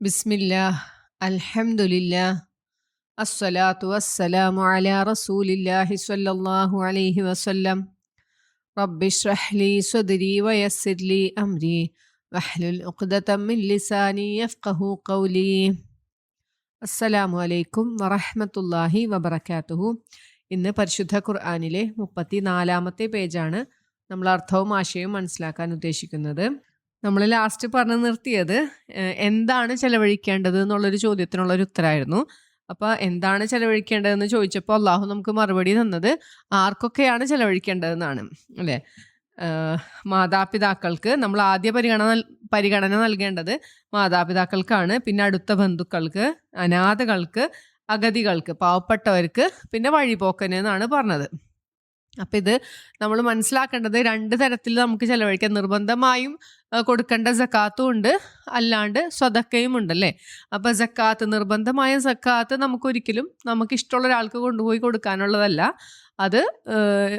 ബിസ്മില്ലാ അൽഹംദുലില്ലാ അസ്സലാത്തു വസ്സലാമു അലാ റസൂലില്ലാഹി സ്വല്ലല്ലാഹു അലൈഹി വസല്ലം. റബ്ബിഷ്റഹ് ലി സ്വദ്രി വയസ്സിർലി അംരി വഹ്ലുൽ ഉഖ്ദതം മിൻ ലിസാനി യഫ്ഖഹു ഖൗലി. അസ്സലാമു അലൈക്കും വറഹ്മത്തുള്ളാഹി വബറകാതുഹു. ഇന്ന് പരിശുദ്ധ ഖുർആനിലെ മുപ്പത്തി നാലാമത്തെ പേജാണ് നമ്മൾ അർത്ഥവും ആശയവും മനസ്സിലാക്കാൻ ഉദ്ദേശിക്കുന്നത്. നമ്മൾ ലാസ്റ്റ് പറഞ്ഞു നിർത്തിയത് എന്താണ് ചെലവഴിക്കേണ്ടത് എന്നുള്ളൊരു ചോദ്യത്തിനുള്ളൊരു ഉത്തരമായിരുന്നു അപ്പോൾ എന്താണ് ചെലവഴിക്കേണ്ടതെന്ന് ചോദിച്ചപ്പോൾ അള്ളാഹു നമുക്ക് മറുപടി തന്നത് ആർക്കൊക്കെയാണ് ചെലവഴിക്കേണ്ടതെന്നാണ് അല്ലേ? മാതാപിതാക്കൾക്ക് നമ്മൾ ആദ്യ പരിഗണന പരിഗണന നൽകേണ്ടത് മാതാപിതാക്കൾക്കാണ് പിന്നെ അടുത്ത ബന്ധുക്കൾക്ക് അനാഥകൾക്ക് അഗതികൾക്ക് പാവപ്പെട്ടവർക്ക് പിന്നെ വഴിപോക്കന് എന്നാണ് പറഞ്ഞത്. അപ്പം ഇത് നമ്മൾ മനസ്സിലാക്കേണ്ടത് രണ്ട് തരത്തിൽ നമുക്ക് ചിലവഴിക്കാം. നിർബന്ധമായും കൊടുക്കേണ്ട ജക്കാത്തും ഉണ്ട്. അല്ലാണ്ട് സ്വതക്കയും ഉണ്ടല്ലേ അപ്പം ജക്കാത്ത് നിർബന്ധമായ സക്കാത്ത് നമുക്കൊരിക്കലും നമുക്ക് ഇഷ്ടമുള്ള ഒരാൾക്ക് കൊണ്ടുപോയി കൊടുക്കാനുള്ളതല്ല. അത്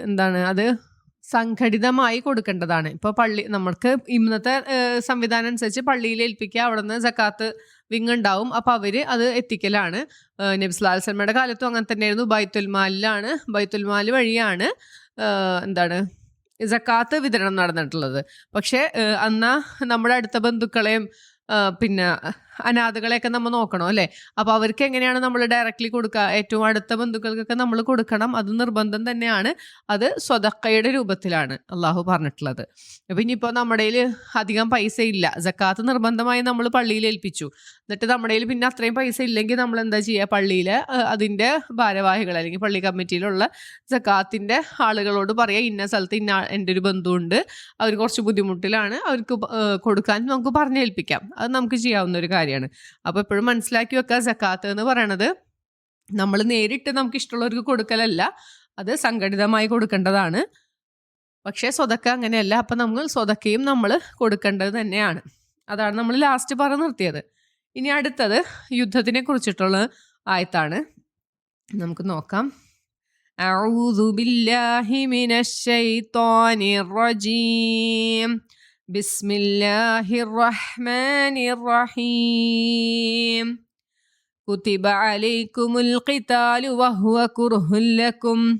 എന്താണ് അത് സംഘടിതമായി കൊടുക്കേണ്ടതാണ്. ഇപ്പോൾ പള്ളി നമ്മൾക്ക് ഇന്നത്തെ സംവിധാനം അനുസരിച്ച് പള്ളിയിൽ ഏൽപ്പിക്കുക അവിടെ നിന്ന് ജക്കാത്ത് വിങ് ഉണ്ടാവും അപ്പോൾ അവർ അത് എത്തിക്കലാണ്. ഏഹ്, നബി സ്വല്ലല്ലാഹു അലൈഹി കാലത്തും അങ്ങനെ തന്നെയായിരുന്നു. ബൈത്തുൽമാലിലാണ്. ബൈത്തുൽമാൽ ബൈത്തുൽ മാൽ വഴിയാണ് എന്താണ് ജക്കാത്ത് വിതരണം നടന്നിട്ടുള്ളത്. പക്ഷേ അന്നാ നമ്മുടെ അടുത്ത ബന്ധുക്കളെയും പിന്നെ അനാഥകളെയൊക്കെ നമ്മൾ നോക്കണം അല്ലേ? അപ്പോൾ അവർക്ക് എങ്ങനെയാണ് നമ്മൾ ഡയറക്റ്റ്ലി കൊടുക്കുക ഏറ്റവും അടുത്ത ബന്ധുക്കൾക്കൊക്കെ നമ്മൾ കൊടുക്കണം. അത് നിർബന്ധം തന്നെയാണ്. അത് സ്വതക്കയുടെ രൂപത്തിലാണ് അള്ളാഹു പറഞ്ഞിട്ടുള്ളത്. അപ്പം ഇനിയിപ്പോൾ നമ്മുടെ അധികം പൈസ ഇല്ല. ജക്കാത്ത് നിർബന്ധമായി നമ്മൾ പള്ളിയിൽ ഏൽപ്പിച്ചു. എന്നിട്ട് നമ്മുടെ പിന്നെ അത്രയും പൈസ ഇല്ലെങ്കിൽ നമ്മൾ എന്താ ചെയ്യുക? പള്ളിയിൽ അതിന്റെ ഭാരവാഹികൾ അല്ലെങ്കിൽ പള്ളി കമ്മിറ്റിയിലുള്ള ജക്കാത്തിന്റെ ആളുകളോട് പറയുക ഇന്ന സ്ഥലത്ത് ഇന്ന എന്റെ ഒരു ബന്ധുണ്ട് അവർ കുറച്ച് ബുദ്ധിമുട്ടിലാണ്. അവർക്ക് കൊടുക്കാൻ നമുക്ക് പറഞ്ഞേൽപ്പിക്കാം. അത് നമുക്ക് ചെയ്യാവുന്ന ഒരു കാര്യമാണ് അപ്പോൾ എപ്പോഴും മനസ്സിലാക്കി വെക്കുക ജക്കാത്ത് എന്ന് പറയണത് നമ്മൾ നേരിട്ട് നമുക്ക് ഇഷ്ടമുള്ളവർക്ക് കൊടുക്കലല്ല അത് സംഘടിതമായി കൊടുക്കേണ്ടതാണ് പക്ഷേ സ്വതക്ക അങ്ങനെയല്ല അപ്പം നമ്മൾ സ്വതക്കയും നമ്മൾ കൊടുക്കേണ്ടത് തന്നെയാണ് അതാണ് നമ്മൾ ലാസ്റ്റ് പറഞ്ഞു നിർത്തിയത് ഇനി അടുത്തത് യുദ്ധത്തിനെ കുറിച്ചിട്ടുള്ള ആയത്താണ് നമുക്ക് നോക്കാം أعوذ بالله من الشيطان الرجيم بسم الله الرحمن الرحيم. كتب عليكم القتال وهو كره لكم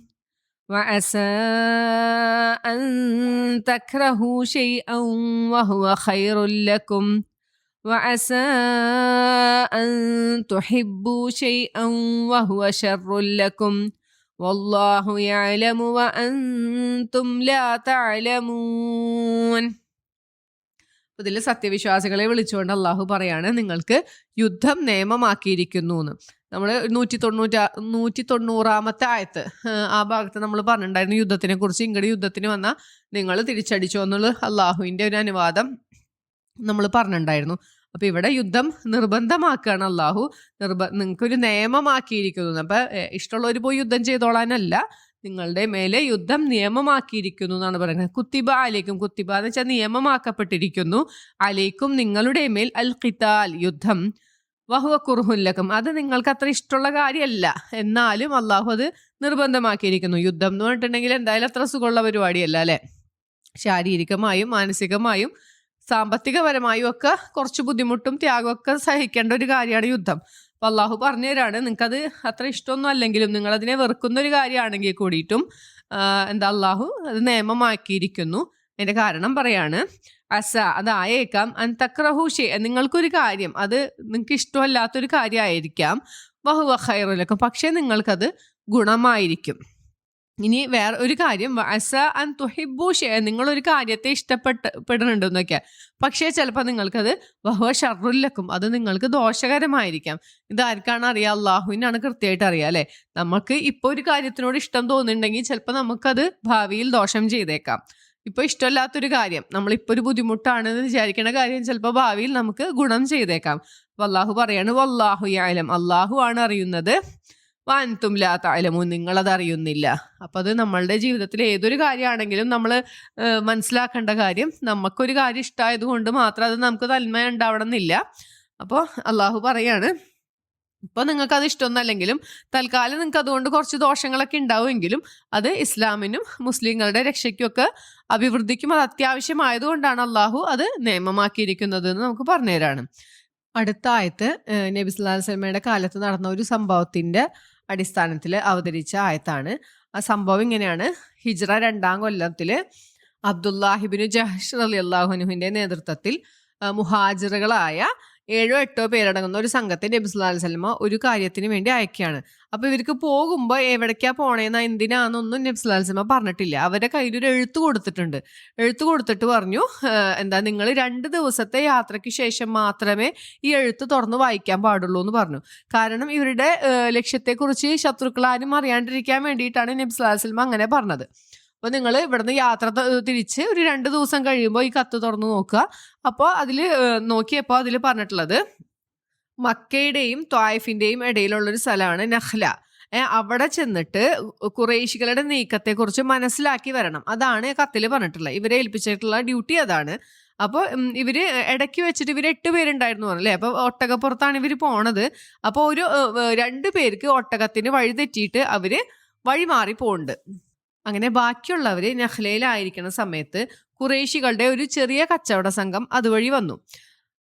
وعسى أن تكرهوا شيئا وهو خير لكم وعسى أن تحبوا شيئا وهو شر لكم والله يعلم وأنتم لا تعلمون. ഇതിൽ സത്യവിശ്വാസികളെ വിളിച്ചുകൊണ്ട് അള്ളാഹു പറയാണ് നിങ്ങൾക്ക് യുദ്ധം നിയമമാക്കിയിരിക്കുന്നു എന്ന് നമ്മൾ നൂറ്റി തൊണ്ണൂറ്റാ നൂറ്റി തൊണ്ണൂറാമത്തെ ആയത്ത് ആ ഭാഗത്ത് നമ്മൾ പറഞ്ഞിട്ടുണ്ടായിരുന്നു യുദ്ധത്തിനെ കുറിച്ച് ഇങ്ങോട്ട് യുദ്ധത്തിന് വന്നാൽ നിങ്ങൾ തിരിച്ചടിച്ചോ എന്നുള്ള അള്ളാഹുവിന്റെ ഒരു അനുവാദം നമ്മൾ പറഞ്ഞിട്ടുണ്ടായിരുന്നു. അപ്പൊ ഇവിടെ യുദ്ധം നിർബന്ധമാക്കുകയാണ് അള്ളാഹു. നിർബ നിങ്ങൾക്കൊരു നിയമമാക്കിയിരിക്കുന്നു. അപ്പൊ ഏഹ്, ഇഷ്ടമുള്ളവർ പോയി യുദ്ധം ചെയ്തോളാനല്ല നിങ്ങളുടെ മേലെ യുദ്ധം നിയമമാക്കിയിരിക്കുന്നു എന്നാണ് പറയുന്നത്. കുത്തിബ അലേക്കും കുത്തിബ എന്ന് വെച്ചാൽ നിയമമാക്കപ്പെട്ടിരിക്കുന്നു. അലേക്കും നിങ്ങളുടെ മേൽ അൽ ഖിതാൽ യുദ്ധം. വഹുവ കുർഹുല്ലക്കും അത് നിങ്ങൾക്ക് അത്ര ഇഷ്ടമുള്ള കാര്യമല്ല. എന്നാലും അള്ളാഹു അത് നിർബന്ധമാക്കിയിരിക്കുന്നു. യുദ്ധം എന്ന് പറഞ്ഞിട്ടുണ്ടെങ്കിൽ എന്തായാലും അത്ര സുഖമുള്ള പരിപാടിയല്ല അല്ലേ? ശാരീരികമായും മാനസികമായും സാമ്പത്തികപരമായും ഒക്കെ കുറച്ച് ബുദ്ധിമുട്ടും ത്യാഗമൊക്കെ സഹിക്കേണ്ട ഒരു കാര്യമാണ് യുദ്ധം. അപ്പം അള്ളാഹു പറഞ്ഞു തരാണ് നിങ്ങൾക്കത് അത്ര ഇഷ്ടമൊന്നും അല്ലെങ്കിലും നിങ്ങളതിനെ വെറുക്കുന്ന ഒരു കാര്യമാണെങ്കിൽ കൂടിയിട്ടും എന്താ അള്ളാഹു അത് നിയമമാക്കിയിരിക്കുന്നു. അതിന്റെ കാരണം പറയാണ് അസ അതായേക്കാം അൻ തക്രഹൂഷെ നിങ്ങൾക്കൊരു കാര്യം അത് നിങ്ങൾക്ക് ഇഷ്ടമല്ലാത്തൊരു കാര്യമായിരിക്കാം. ബഹുവ ഖൈറുലക്കും പക്ഷേ നിങ്ങൾക്കത് ഗുണമായിരിക്കും. ഇനി വേറെ ഒരു കാര്യം അസ അൻ തുഹിബു ഷെ നിങ്ങളൊരു കാര്യത്തെ ഇഷ്ടപ്പെട്ട് പെടുന്നുണ്ടെന്നൊക്കെ പക്ഷേ ചിലപ്പോൾ നിങ്ങൾക്കത് ബഹുവ ഷറുല്ലക്കും അത് നിങ്ങൾക്ക് ദോഷകരമായിരിക്കാം. ഇത് ആർക്കാണ് അറിയാം? അള്ളാഹുവിനാണ് കൃത്യമായിട്ട് അറിയാം അല്ലേ? നമുക്ക് ഇപ്പോൾ ഒരു കാര്യത്തിനോട് ഇഷ്ടം തോന്നുന്നുണ്ടെങ്കിൽ ചിലപ്പോൾ നമുക്കത് ഭാവിയിൽ ദോഷം ചെയ്തേക്കാം. ഇപ്പോൾ ഇഷ്ടമല്ലാത്തൊരു കാര്യം നമ്മളിപ്പോൾ ഒരു ബുദ്ധിമുട്ടാണെന്ന് വിചാരിക്കുന്ന കാര്യം ചിലപ്പോൾ ഭാവിയിൽ നമുക്ക് ഗുണം ചെയ്തേക്കാം. അപ്പോൾ അള്ളാഹു പറയാണ് വല്ലാഹു ആയാലും അള്ളാഹു ആണ് അറിയുന്നത്. വാൻതും ലാ താലമു നിങ്ങളത് അറിയുന്നില്ല അപ്പോൾ അത് നമ്മളുടെ ജീവിതത്തിൽ ഏതൊരു കാര്യമാണെങ്കിലും നമ്മൾ മനസ്സിലാക്കേണ്ട കാര്യം നമുക്കൊരു കാര്യം ഇഷ്ടമായത് കൊണ്ട് മാത്രം അത് നമുക്ക് തന്മ ഉണ്ടാവണം എന്നില്ല അപ്പോൾ അള്ളാഹു പറയാണ് ഇപ്പോൾ നിങ്ങൾക്ക് അത് ഇഷ്ടമൊന്നല്ലെങ്കിലും തൽക്കാലം നിങ്ങൾക്ക് അതുകൊണ്ട് കുറച്ച് ദോഷങ്ങളൊക്കെ ഉണ്ടാവുമെങ്കിലും അത് ഇസ്ലാമിനും മുസ്ലിങ്ങളുടെ രക്ഷയ്ക്കുമൊക്കെ അഭിവൃദ്ധിക്കും അത് അത്യാവശ്യമായതുകൊണ്ടാണ് അള്ളാഹു അത് നിയമമാക്കിയിരിക്കുന്നത് എന്ന് നമുക്ക് പറഞ്ഞുതരാണ് അടുത്ത ആയത്ത് നബി വസല്ലമയുടെ കാലത്ത് നടന്ന ഒരു സംഭവത്തിന്റെ അടിസ്ഥാനത്തിൽ അവതരിച്ച ആയത്താണ്. ആ സംഭവം ഇങ്ങനെയാണ്. ഹിജ്റ രണ്ടാം കൊല്ലത്തിൽ അബ്ദുല്ലാഹിബിന് ജഹഷ് അലി അള്ളാഹുനുവിന്റെ നേതൃത്വത്തിൽ മുഹാജിറുകളായ ഏഴോ എട്ടോ പേരടങ്ങുന്ന ഒരു സംഘത്തെ നബി സുല്ലാ അലൈഹി വസല്ലമ ഒരു കാര്യത്തിന് വേണ്ടി അയക്കുകയാണ്. അപ്പൊ ഇവർക്ക് പോകുമ്പോൾ എവിടേക്കാ പോണേന്നാ എന്തിനാന്നൊന്നും നബി സുല്ലാ അലൈഹി വസല്ലമ പറഞ്ഞിട്ടില്ല. അവരുടെ കയ്യിൽ ഒരു എഴുത്ത് കൊടുത്തിട്ടുണ്ട്. എഴുത്ത് കൊടുത്തിട്ട് പറഞ്ഞു എന്താ നിങ്ങൾ രണ്ട് ദിവസത്തെ യാത്രയ്ക്ക് ശേഷം മാത്രമേ ഈ എഴുത്ത് തുറന്ന് വായിക്കാൻ പാടുള്ളൂ എന്ന് പറഞ്ഞു. കാരണം ഇവരുടെ ലക്ഷ്യത്തെക്കുറിച്ച് ലക്ഷ്യത്തെക്കുറിച്ച് ശത്രുക്കളാരും അറിയാണ്ടിരിക്കാൻ വേണ്ടിയിട്ടാണ് നബി സല്ലല്ലാഹു അലൈഹി വസല്ലമ അങ്ങനെ പറഞ്ഞത്. അപ്പോൾ നിങ്ങൾ ഇവിടുന്ന് യാത്ര തിരിച്ച് ഒരു രണ്ട് ദിവസം കഴിയുമ്പോൾ ഈ കത്ത് തുറന്ന് നോക്കുക. അപ്പോൾ അതിൽ നോക്കിയപ്പോൾ അതിൽ പറഞ്ഞിട്ടുള്ളത് മക്കയുടെയും ഇടയിലുള്ള ഒരു സ്ഥലമാണ് നഹ്ല. അവിടെ ചെന്നിട്ട് കുറേശികളുടെ നീക്കത്തെക്കുറിച്ച് മനസ്സിലാക്കി വരണം. അതാണ് കത്തിൽ പറഞ്ഞിട്ടുള്ളത്. ഇവരെ ഏൽപ്പിച്ചിട്ടുള്ള ഡ്യൂട്ടി അതാണ്. അപ്പോൾ ഇവർ ഇടയ്ക്ക് വെച്ചിട്ട് ഇവർ എട്ട് പേരുണ്ടായിരുന്നു പറഞ്ഞല്ലേ? അപ്പോൾ ഒട്ടകപ്പുറത്താണ് ഇവർ പോണത്. അപ്പോൾ ഒരു രണ്ട് പേർക്ക് ഒട്ടകത്തിന് വഴി തെറ്റിയിട്ട് അവർ വഴി മാറി പോകുന്നുണ്ട് അങ്ങനെ ബാക്കിയുള്ളവർ നഹ്ലയിലായിരിക്കുന്ന സമയത്ത് കുറേശികളുടെ ഒരു ചെറിയ കച്ചവട സംഘം അതുവഴി വന്നു.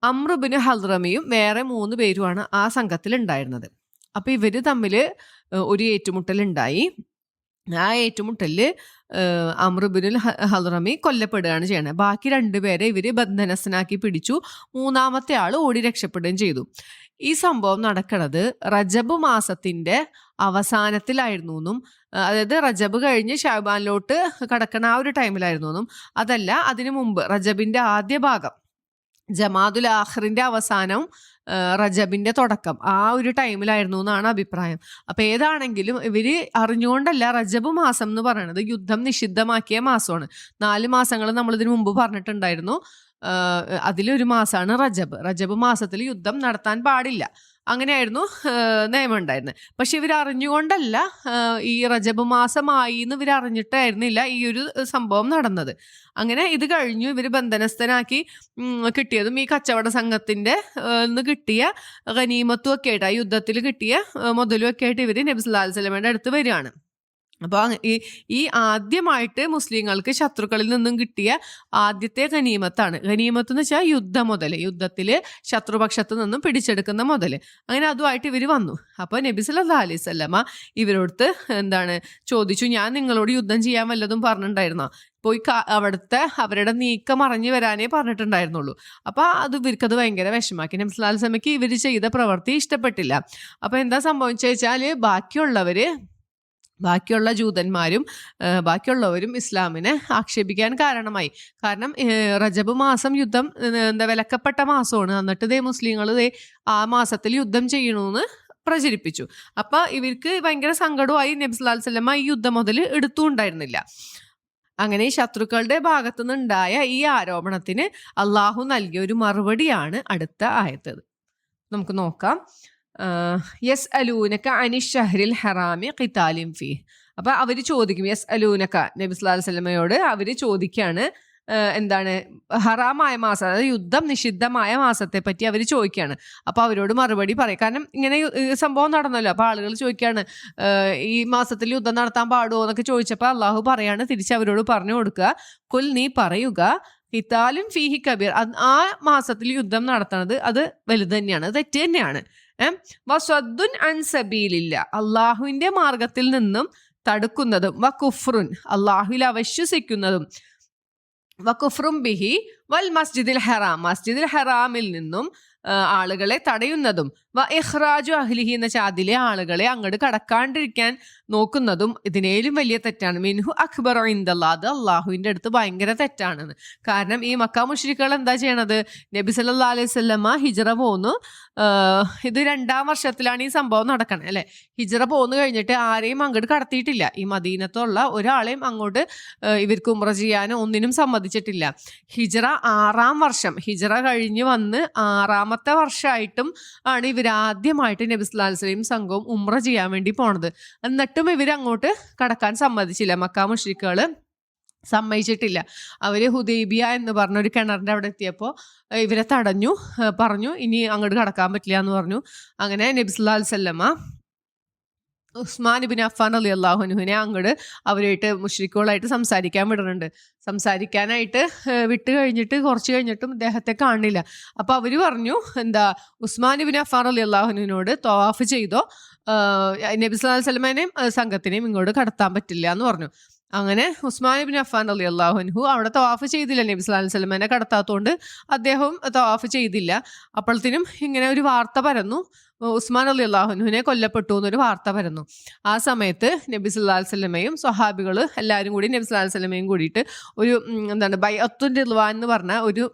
അമ്രുബിന് ഹൽറമിയും വേറെ മൂന്ന് പേരുമാണ് ആ സംഘത്തിൽ ഉണ്ടായിരുന്നത് അപ്പൊ ഇവർ തമ്മിൽ ഒരു ഏറ്റുമുട്ടൽ ഉണ്ടായി ആ ഏറ്റുമുട്ടലിൽ അമ്രുബിനുൽ ഹൽറമി കൊല്ലപ്പെടുകയാണ് ചെയ്യണത് ബാക്കി രണ്ടുപേരെ ഇവർ ബന്ധനസ്ഥനാക്കി പിടിച്ചു. മൂന്നാമത്തെ ആൾ ഓടി രക്ഷപ്പെടുകയും ചെയ്തു. ഈ സംഭവം നടക്കുന്നത് റജബ് മാസത്തിന്റെ അവസാനത്തിലായിരുന്നു എന്നും അതായത് റജബ് കഴിഞ്ഞ് ഷാബാനിലോട്ട് കടക്കണ ആ ഒരു ടൈമിലായിരുന്നു എന്നും അതല്ല അതിനു മുമ്പ് റജബിന്റെ ആദ്യ ഭാഗം ജമാദുൽ ആഖറിന്റെ അവസാനം റജബിന്റെ തുടക്കം ആ ഒരു ടൈമിലായിരുന്നു എന്നാണ് അഭിപ്രായം. അപ്പൊ ഏതാണെങ്കിലും ഇവർ അറിഞ്ഞുകൊണ്ടല്ല റജബ് മാസം എന്ന് പറയുന്നത് യുദ്ധം നിഷിദ്ധമാക്കിയ മാസമാണ്. നാല് മാസങ്ങൾ നമ്മൾ ഇതിനു മുമ്പ് പറഞ്ഞിട്ടുണ്ടായിരുന്നു. അതിലൊരു മാസമാണ് റജബ്. റജബ് മാസത്തിൽ യുദ്ധം നടത്താൻ പാടില്ല. അങ്ങനെയായിരുന്നു നിയമം ഉണ്ടായിരുന്നത് പക്ഷെ ഇവർ അറിഞ്ഞുകൊണ്ടല്ല ഈ റജബ് മാസമായി എന്ന് ഇവർ അറിഞ്ഞിട്ടായിരുന്നില്ല ഈ ഒരു സംഭവം നടന്നത്. അങ്ങനെ ഇത് കഴിഞ്ഞു. ഇവർ ബന്ധനസ്ഥനാക്കി കിട്ടിയതും ഈ കച്ചവട സംഘത്തിന്റെ നിന്ന് കിട്ടിയ ഖനീമത്തും ഒക്കെ ആയിട്ട് ആ യുദ്ധത്തിൽ കിട്ടിയ മുതലും ഒക്കെ ആയിട്ട് ഇവർ നബി സല്ലല്ലാഹു അലൈഹി വസല്ലമയുടെ അടുത്ത് വരികയാണ്. അപ്പോൾ ഈ ഈ ആദ്യമായിട്ട് മുസ്ലിങ്ങൾക്ക് ശത്രുക്കളിൽ നിന്നും കിട്ടിയ ആദ്യത്തെ ഖനീമത്താണ് ഖനീമത്ത് എന്ന് വെച്ചാൽ യുദ്ധം മുതൽ യുദ്ധത്തിൽ ശത്രുപക്ഷത്ത് നിന്നും പിടിച്ചെടുക്കുന്ന മുതൽ അങ്ങനെ അതുമായിട്ട് ഇവർ വന്നു. അപ്പോൾ നബി സല്ലാ അലൈഹി സ്വല്ലമ്മ ഇവരോടുത്ത് എന്താണ് ചോദിച്ചു ഞാൻ നിങ്ങളോട് യുദ്ധം ചെയ്യാൻ വല്ലതും പറഞ്ഞിട്ടുണ്ടായിരുന്നോ? പോയി അവിടുത്തെ അവരുടെ നീക്കം അറിഞ്ഞു വരാനേ പറഞ്ഞിട്ടുണ്ടായിരുന്നുള്ളൂ. അപ്പോൾ അത് ഇവർക്കത് ഭയങ്കര വിഷമാക്കി നബി സമയ്ക്ക് ഇവർ ചെയ്ത പ്രവൃത്തി ഇഷ്ടപ്പെട്ടില്ല. അപ്പോൾ എന്താ സംഭവിച്ചു വെച്ചാൽ ബാക്കിയുള്ളവര് ബാക്കിയുള്ള ജൂതന്മാരും ബാക്കിയുള്ളവരും ഇസ്ലാമിനെ ആക്ഷേപിക്കാൻ കാരണമായി. കാരണം റജബ് മാസം യുദ്ധം എന്താ വിലക്കപ്പെട്ട മാസമാണ്. എന്നിട്ട് ദേ മുസ്ലിങ്ങൾ ദേ ആ മാസത്തിൽ യുദ്ധം ചെയ്യണമെന്ന് പ്രചരിപ്പിച്ചു. അപ്പൊ ഇവർക്ക് ഭയങ്കര സങ്കടമായി നബി സ്വലമ ഈ യുദ്ധം മുതൽ എടുത്തുണ്ടായിരുന്നില്ല അങ്ങനെ ശത്രുക്കളുടെ ഭാഗത്തു നിന്നുണ്ടായ ഈ ആരോപണത്തിന് അള്ളാഹു നൽകിയ ഒരു മറുപടിയാണ് അടുത്ത ആയത്തത് നമുക്ക് നോക്കാം. യസ് അലൂനക്ക അനി ഷഹരിൽ ഹറാമി ഖിതാലിം ഫി അപ്പൊ അവർ ചോദിക്കും യെസ് അലൂനക്ക നബി സല്ലല്ലാഹു അലൈഹി വസല്ലമയോട് അവർ ചോദിക്കാണ് എന്താണ് ഹറാമായ മാസം അതായത് യുദ്ധം നിഷിദ്ധമായ മാസത്തെ പറ്റി അവർ ചോദിക്കുകയാണ് അപ്പൊ അവരോട് മറുപടി പറയും. കാരണം ഇങ്ങനെ സംഭവം നടന്നല്ലോ. അപ്പൊ ആളുകൾ ചോദിക്കുകയാണ് ഈ മാസത്തിൽ യുദ്ധം നടത്താൻ പാടുമോ എന്നൊക്കെ ചോദിച്ചപ്പോൾ അള്ളാഹു പറയാണ് തിരിച്ച് അവരോട് പറഞ്ഞു കൊടുക്കുക. കുൽ നീ പറയുക ഇത്താലും ഫീഹി കബീർ. ആ മാസത്തിൽ യുദ്ധം നടത്തുന്നത് അത് വലുത് തന്നെയാണ് തെറ്റ് തന്നെയാണ്. വസ്വദ്ദുൻ അൻസബീലില്ല അള്ളാഹുവിന്റെ മാർഗത്തിൽ നിന്നും തടുക്കുന്നതും വ കുഫ്റുൻ അള്ളാഹുവിൽ അവശ്വസിക്കുന്നതും വ കുഫ്റും ബിഹി വൽ മസ്ജിദിൽ ഹറാം മസ്ജിദിൽ ഹറാമിൽ നിന്നും ആളുകളെ തടയുന്നതും വ ഇഹ്റാജു അഹ്ലിഹി എന്ന ചാതിലെ ആളുകളെ അങ്ങോട്ട് കടക്കാണ്ടിരിക്കാൻ നോക്കുന്നതും ഇതിനേലും വലിയ തെറ്റാണ്. മിൻഹു അക്ബർ ഇന്ദല്ലാ അത് അള്ളാഹുവിന്റെ അടുത്ത് ഭയങ്കര തെറ്റാണെന്ന്. കാരണം ഈ മക്ക മുഷിരിക്കൾ എന്താ ചെയ്യണത്? നബി സല്ലാ അലൈഹി സ്വല്ലമ്മ ഹിജറ പോന്നു. ഇത് രണ്ടാം വർഷത്തിലാണ് ഈ സംഭവം നടക്കുന്നത് അല്ലെ? ഹിജറ പോന്നു കഴിഞ്ഞിട്ട് ആരെയും അങ്ങോട്ട് കടത്തിയിട്ടില്ല. ഈ മദീനത്തുള്ള ഒരാളെയും അങ്ങോട്ട് ഇവർക്ക് ഉമ്ര ചെയ്യാനോ ഒന്നിനും സമ്മതിച്ചിട്ടില്ല. ഹിജറ ആറാം വർഷം. ഹിജറ കഴിഞ്ഞ് വന്ന് ആറാമത്തെ വർഷമായിട്ടും ആണ് ഇവരാദ്യമായിട്ട് നബി സല്ലാ അലൈഹി വസല്ലം സംഘവും ഉമ്ര ചെയ്യാൻ വേണ്ടി പോണത്. എന്നിട്ടും ഇവർ അങ്ങോട്ട് കടക്കാൻ സമ്മതിച്ചില്ല. മക്കാ മുഷ്രിക്കുകൾ സമ്മതിച്ചിട്ടില്ല. അവർ ഹുദൈബിയ എന്ന് പറഞ്ഞ ഒരു കിണറിന്റെ അവിടെ എത്തിയപ്പോൾ ഇവരെ തടഞ്ഞു പറഞ്ഞു ഇനി അങ്ങോട്ട് കടക്കാൻ പറ്റില്ല എന്ന് പറഞ്ഞു. അങ്ങനെ നബി സല്ലല്ലാഹു അലൈഹി വസല്ലമ ഉസ്മാൻ ബിൻ അഫാൻ അലി അള്ളാഹുനുഹിനെ അങ്ങോട്ട് അവരായിട്ട് മുഷ്രിക്കുകളായിട്ട് സംസാരിക്കാൻ വിടുന്നുണ്ട് സംസാരിക്കാനായിട്ട് വിട്ട് കഴിഞ്ഞിട്ട് കുറച്ച് കഴിഞ്ഞിട്ടും അദ്ദേഹത്തെ കാണില്ല. അപ്പോൾ അവർ പറഞ്ഞു എന്താ ഉസ്മാൻ ബിൻ അഫാൻ അലി അള്ളാഹുനുവിനോട് തവാഫ് ചെയ്തോ? നബി വസല്ലമേനെയും ആഹ്, സംഘത്തിനെയും ഇങ്ങോട്ട് കടത്താൻ പറ്റില്ല എന്ന് പറഞ്ഞു. അങ്ങനെ ഉസ്മാൻ ബിൻ അഫാൻ അലി അള്ളാഹുൻഹു അവിടെ തവാഫ് ചെയ്തില്ല. നബി അലൈഹി വസല്ലമേനെ കടത്താത്തതുകൊണ്ട് അദ്ദേഹവും തവാഫ് ചെയ്തില്ല. അപ്പോഴത്തേനും ഇങ്ങനെ ഒരു വാർത്ത പരന്നു. ഉസ്മാൻ അലി അള്ളാഹുനുവിനെ കൊല്ലപ്പെട്ടു എന്നൊരു വാർത്ത പരന്നു. ആ സമയത്ത് നബി സല്ലല്ലാഹു സ്വലമയും സ്വഹാബികൾ എല്ലാവരും കൂടി നബി സല്ലല്ലാഹു സ്വലമയും കൂടിയിട്ട് ഒരു എന്താണ് ബൈ അത്തുൻ റിൽവാൻ എന്ന് പറഞ്ഞ ഒരു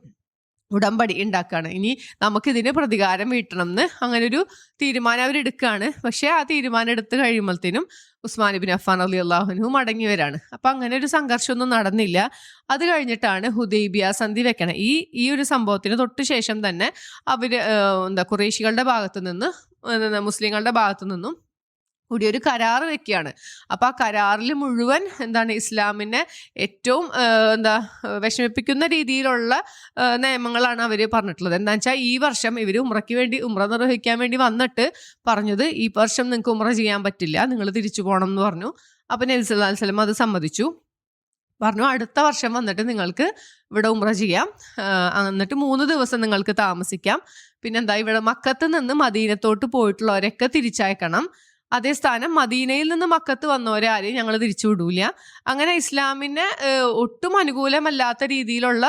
ഉടമ്പടി ഉണ്ടാക്കുകയാണ് ഇനി നമുക്കിതിന് പ്രതികാരം വീട്ടണം എന്ന് അങ്ങനെ ഒരു തീരുമാനം അവരെടുക്കുകയാണ് പക്ഷേ ആ തീരുമാനം എടുത്ത് കഴിയുമ്പോഴത്തേനും ഉസ്മാൻ ബിൻ അഫാൻ അലി അള്ളാഹുനു മടങ്ങി വരാണ്. അപ്പം അങ്ങനെ ഒരു സംഘർഷമൊന്നും നടന്നില്ല. അത് കഴിഞ്ഞിട്ടാണ് ഹുദൈബിയ സന്ധി വെക്കണം. ഈ ഈ ഒരു സംഭവത്തിന് തൊട്ട് ശേഷം തന്നെ അവർ എന്താ കുറേശികളുടെ ഭാഗത്തു നിന്ന് മുസ്ലിങ്ങളുടെ ഭാഗത്തു നിന്നും കൂടി ഒരു കരാർ വെക്കുകയാണ്. അപ്പോൾ ആ കരാറിൽ മുഴുവൻ എന്താണ് ഇസ്ലാമിനെ ഏറ്റവും എന്താ വിഷമിപ്പിക്കുന്ന രീതിയിലുള്ള നിയമങ്ങളാണ് അവർ പറഞ്ഞിട്ടുള്ളത്. എന്താ വെച്ചാൽ ഈ വർഷം ഇവർ ഉമ്രയ്ക്ക് വേണ്ടി ഉമ്ര നിർവഹിക്കാൻ വേണ്ടി വന്നിട്ട് പറഞ്ഞത് ഈ വർഷം നിങ്ങൾക്ക് ഉമ്ര ചെയ്യാൻ പറ്റില്ല നിങ്ങൾ തിരിച്ചു പോകണം എന്ന് പറഞ്ഞു. അപ്പം നബി സല്ലല്ലാഹു അലൈഹി വസല്ലം അത് സമ്മതിച്ചു. പറഞ്ഞു അടുത്ത വർഷം വന്നിട്ട് നിങ്ങൾക്ക് ഇവിടെ ഉമ്ര ചെയ്യാം. എന്നിട്ട് മൂന്ന് ദിവസം നിങ്ങൾക്ക് താമസിക്കാം. പിന്നെന്താ ഇവിടെ മക്കത്ത് നിന്ന് മദീനത്തോട്ട് പോയിട്ടുള്ളവരൊക്കെ തിരിച്ചയക്കണം. അതേ സ്ഥാനം മദീനയിൽ നിന്ന് മക്കത്ത് വന്നവരെ ആരെയും ഞങ്ങൾ തിരിച്ചുവിടൂല അങ്ങനെ ഇസ്ലാമിന് ഒട്ടും അനുകൂലമല്ലാത്ത രീതിയിലുള്ള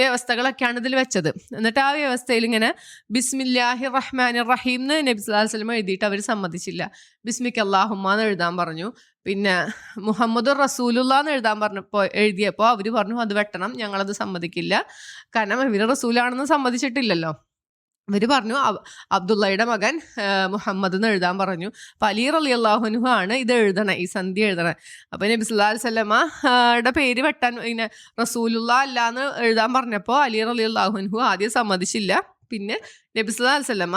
വ്യവസ്ഥകളൊക്കെയാണ് ഇതിൽ വെച്ചത്. എന്നിട്ട് ആ വ്യവസ്ഥയിൽ ഇങ്ങനെ ബിസ്മില്ലാഹി റഹ്മാൻ റഹീം എന്ന് നബി സ്വലാഹു വസല്ലം എഴുതിയിട്ട് അവർ സമ്മതിച്ചില്ല. ബിസ്മിക്ക് അള്ളാഹുമ്മ എന്ന് എഴുതാൻ പറഞ്ഞു. പിന്നെ മുഹമ്മദ് റസൂലുള്ള എന്ന് എഴുതാൻ പറഞ്ഞപ്പോൾ എഴുതിയപ്പോൾ അവർ പറഞ്ഞു അത് വെട്ടണം. ഞങ്ങളത് സമ്മതിക്കില്ല. കാരണം ഇവർ റസൂലാണെന്ന് സമ്മതിച്ചിട്ടില്ലല്ലോ. ഇവർ പറഞ്ഞു അബ്ദുള്ളയുടെ മകൻ മുഹമ്മദ് എന്ന് എഴുതാൻ പറഞ്ഞു. അപ്പം അലി അലി അള്ളാഹുനുഹു ആണ് ഇത് എഴുതണേ ഈ സന്ധി എഴുതണേ. അപ്പം നബി സുല്ലാ വല്ലമ പേര് വെട്ടാൻ ഇങ്ങനെ റസൂലുള്ള അല്ല എന്ന് എഴുതാൻ പറഞ്ഞപ്പോൾ അലി അലി അള്ളാഹുനുഹു ആദ്യം സമ്മതിച്ചില്ല. പിന്നെ നബി സല്ലാ വല്ലമ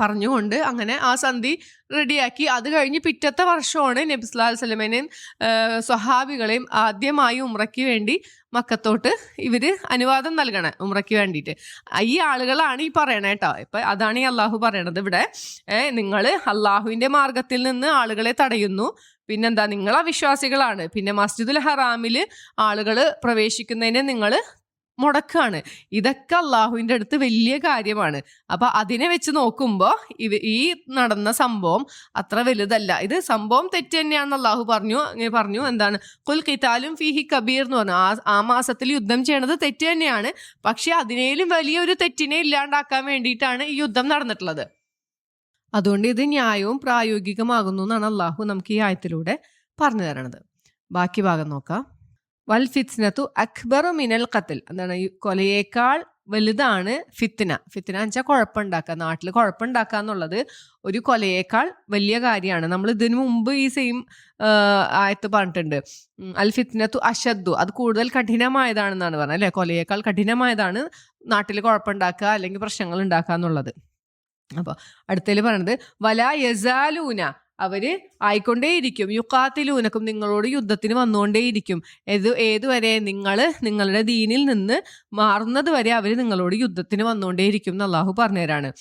പറഞ്ഞുകൊണ്ട് അങ്ങനെ ആ സന്ധി റെഡിയാക്കി. അത് കഴിഞ്ഞ് പിറ്റത്തെ വർഷമാണ് നബിസ്ലാൽ സല്ലാ വല്ലമേനെയും സ്വഹാബികളെയും ആദ്യമായി ഉമ്രയ്ക്ക് വേണ്ടി മക്കത്തോട്ട് ഇവർ അനുവാദം നൽകണേ ഉമ്രയ്ക്ക് വേണ്ടിയിട്ട്. ഈ ആളുകളാണ് ഈ പറയണേ കേട്ടോ. ഇപ്പം അതാണ് ഈ അള്ളാഹു പറയണത് ഇവിടെ. നിങ്ങൾ അള്ളാഹുവിന്റെ മാർഗത്തിൽ നിന്ന് ആളുകളെ തടയുന്നു. പിന്നെന്താ? നിങ്ങൾ അവിശ്വാസികളാണ് പിന്നെ മസ്ജിദുൽ ഹറാമിൽ ആളുകൾ പ്രവേശിക്കുന്നതിനെ നിങ്ങൾ മുടക്കാണ്. ഇതൊക്കെ അള്ളാഹുവിന്റെ അടുത്ത് വലിയ കാര്യമാണ്. അപ്പൊ അതിനെ വെച്ച് നോക്കുമ്പോൾ ഇവ ഈ നടന്ന സംഭവം അത്ര വലുതല്ല. ഇത് സംഭവം തെറ്റ് തന്നെയാണെന്ന് അള്ളാഹു പറഞ്ഞു. പറഞ്ഞു എന്താണ്? കുൽ കിതാലും ഫിഹി കബീർ എന്ന് പറഞ്ഞു. ആ ആ മാസത്തിൽ യുദ്ധം ചെയ്യണത് തെറ്റ് തന്നെയാണ്. പക്ഷെ അതിനേലും വലിയൊരു തെറ്റിനെ ഇല്ലാണ്ടാക്കാൻ വേണ്ടിയിട്ടാണ് ഈ യുദ്ധം നടന്നിട്ടുള്ളത്. അതുകൊണ്ട് ഇത് ന്യായവും പ്രായോഗികമാകുന്നു എന്നാണ് അള്ളാഹു നമുക്ക് ഈ ആയത്തിലൂടെ പറഞ്ഞു തരണത്. ബാക്കി ഭാഗം നോക്കാം. വൽ ഫിത്നത്തു അക്ബറു മിനൽ കത്തിൽ എന്താണ്? ഈ കൊലയേക്കാൾ വലുതാണ് ഫിത്തിന ഫിത്തിന വെച്ചാൽ കുഴപ്പമുണ്ടാക്കുക. നാട്ടിൽ കുഴപ്പമുണ്ടാക്കുക എന്നുള്ളത് ഒരു കൊലയേക്കാൾ വലിയ കാര്യമാണ്. നമ്മൾ ഇതിനു മുമ്പ് ഈ സെയിം ആയത്ത് പറഞ്ഞിട്ടുണ്ട്. അൽ ഫിത്നത്തു അശദ്ദു. അത് കൂടുതൽ കഠിനമായതാണെന്നാണ് പറഞ്ഞത് അല്ലെ? കൊലയേക്കാൾ കഠിനമായതാണ് നാട്ടിൽ കുഴപ്പമുണ്ടാക്കുക അല്ലെങ്കിൽ പ്രശ്നങ്ങൾ ഉണ്ടാക്കുക എന്നുള്ളത്. അപ്പോൾ അടുത്തതിൽ പറയണത് വല യസാലൂന. അവർ ആയിക്കൊണ്ടേയിരിക്കും. യുക്കാത്തിലൂനക്കും നിങ്ങളോട് യുദ്ധത്തിന് വന്നുകൊണ്ടേയിരിക്കും. ഏത് ഏതുവരെ നിങ്ങൾ നിങ്ങളുടെ ദീനിൽ നിന്ന് മാറുന്നത് വരെ അവർ നിങ്ങളോട് യുദ്ധത്തിന് വന്നുകൊണ്ടേയിരിക്കും എന്ന് അള്ളാഹു പറഞ്ഞുതരാണ്.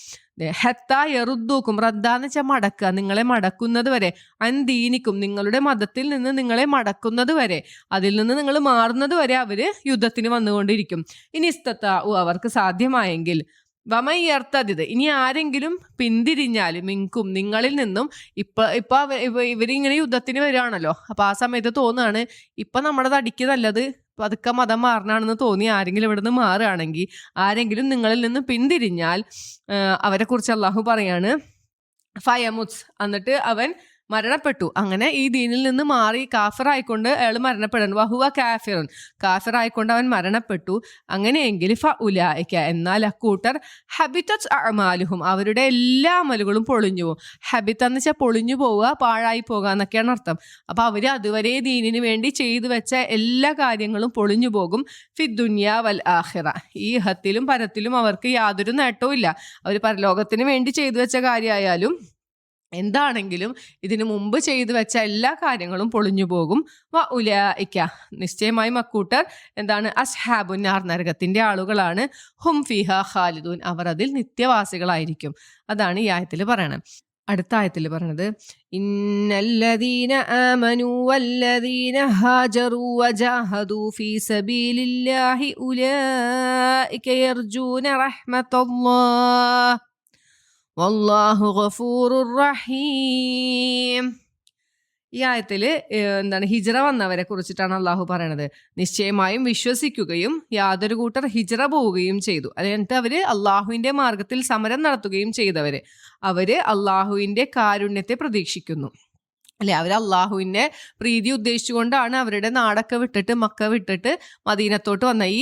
ഹെത്ത എറുദ്ദൂക്കും റദ്ദാന്ന് വെച്ചാൽ മടക്കുക. നിങ്ങളെ മടക്കുന്നത് വരെ അൻദീനിക്കും നിങ്ങളുടെ മതത്തിൽ നിന്ന് നിങ്ങളെ മടക്കുന്നത് വരെ അതിൽ നിന്ന് നിങ്ങൾ മാറുന്നത് വരെ അവർ യുദ്ധത്തിന് വന്നുകൊണ്ടിരിക്കും ഇനി ഇസ്തത്ത അവർക്ക് സാധ്യമായെങ്കിൽ വമയ്യർത്തത് ഇനി ആരെങ്കിലും പിന്തിരിഞ്ഞാൽ മിങ്കും നിങ്ങളിൽ നിന്നും ഇപ്പൊ ഇപ്പൊ ഇവരിങ്ങനെ യുദ്ധത്തിന് വരികയാണല്ലോ അപ്പൊ ആ സമയത്ത് തോന്നുകയാണ് ഇപ്പൊ നമ്മുടെ തടിക്ക് നല്ലത് പതുക്കെ മതം മാറണാണെന്ന് തോന്നി ആരെങ്കിലും ഇവിടെ നിന്ന് മാറുകയാണെങ്കിൽ ആരെങ്കിലും നിങ്ങളിൽ നിന്ന് പിന്തിരിഞ്ഞാൽ അവരെ കുറിച്ച് അള്ളാഹു പറയാണ് ഫയമുസ് എന്നിട്ട് അവൻ മരണപ്പെട്ടു. അങ്ങനെ ഈ ദീനിൽ നിന്ന് മാറി കാഫറായിക്കൊണ്ട് അയാൾ മരണപ്പെടുന്നു വഹുവ കാഫിറൻ. കാഫറായിക്കൊണ്ട് അവൻ മരണപ്പെട്ടു. അങ്ങനെയെങ്കിൽ ഫ ഉലായിക്ക എന്നാൽ അക്കൂട്ടർ ഹബിറ്റസ് അമാലുഹും അവരുടെ എല്ലാ അമലുകളും പൊളിഞ്ഞു പോകും ഹബിത്ത് എന്ന് വെച്ചാൽ പൊളിഞ്ഞു പോവുക പാഴായി പോകുക എന്നൊക്കെയാണ് അർത്ഥം. അപ്പൊ അവർ അതുവരെ ദീനിന് വേണ്ടി ചെയ്തു വെച്ച എല്ലാ കാര്യങ്ങളും പൊളിഞ്ഞു പോകും. ഫി വൽ ആഹിറ ഈ ഹത്തിലും പരത്തിലും അവർക്ക് യാതൊരു നേട്ടവും ഇല്ല. അവർ പരലോകത്തിന് വേണ്ടി ചെയ്തു വെച്ച കാര്യമായാലും എന്താണെങ്കിലും ഇതിനു മുമ്പ് ചെയ്തു വെച്ച എല്ലാ കാര്യങ്ങളും പൊളിഞ്ഞു പോകും. വ ഉലായിക്ക നിശ്ചയമായും അക്കൂട്ടർ എന്താണ് അസ്ഹാബുന്നാർ നരകത്തിന്റെ ആളുകളാണ്. ഹും ഫിഹ ഖാലിദൂൻ. അവർ അതിൽ നിത്യവാസികളായിരിക്കും. അതാണ് ഈ ആയത്തിൽ പറയണത്. അടുത്ത ആയത്തിൽ പറഞ്ഞത് ഇന്നല്ലദീന ആമനു വല്ലദീന ഹാജറു വജാഹദു ഫീ സബീലില്ലാഹി ഉലൈക യർജൂന റഹ്മത്തല്ലാഹ്. വല്ലാഹു ഗഫൂറുർ റഹീം. ഈ ആയത്തിൽ എന്താണ് ഹിജറ വന്നവരെ കുറിച്ചിട്ടാണ് അള്ളാഹു പറയണത്. നിശ്ചയമായും വിശ്വസിക്കുകയും യാതൊരു കൂട്ടർ ഹിജറ പോവുകയും ചെയ്തു. എന്നിട്ട് അവർ അള്ളാഹുവിന്റെ മാർഗത്തിൽ സമരം നടത്തുകയും ചെയ്തവർ അവർ അള്ളാഹുവിന്റെ കാരുണ്യത്തെ പ്രതീക്ഷിക്കുന്നു. അല്ലെ? അവർ അള്ളാഹുവിന്റെ പ്രീതി ഉദ്ദേശിച്ചുകൊണ്ടാണ് അവരുടെ നാടൊക്കെ വിട്ടിട്ട് മക്ക വിട്ടിട്ട് മദീനത്തോട്ട് വന്ന. ഈ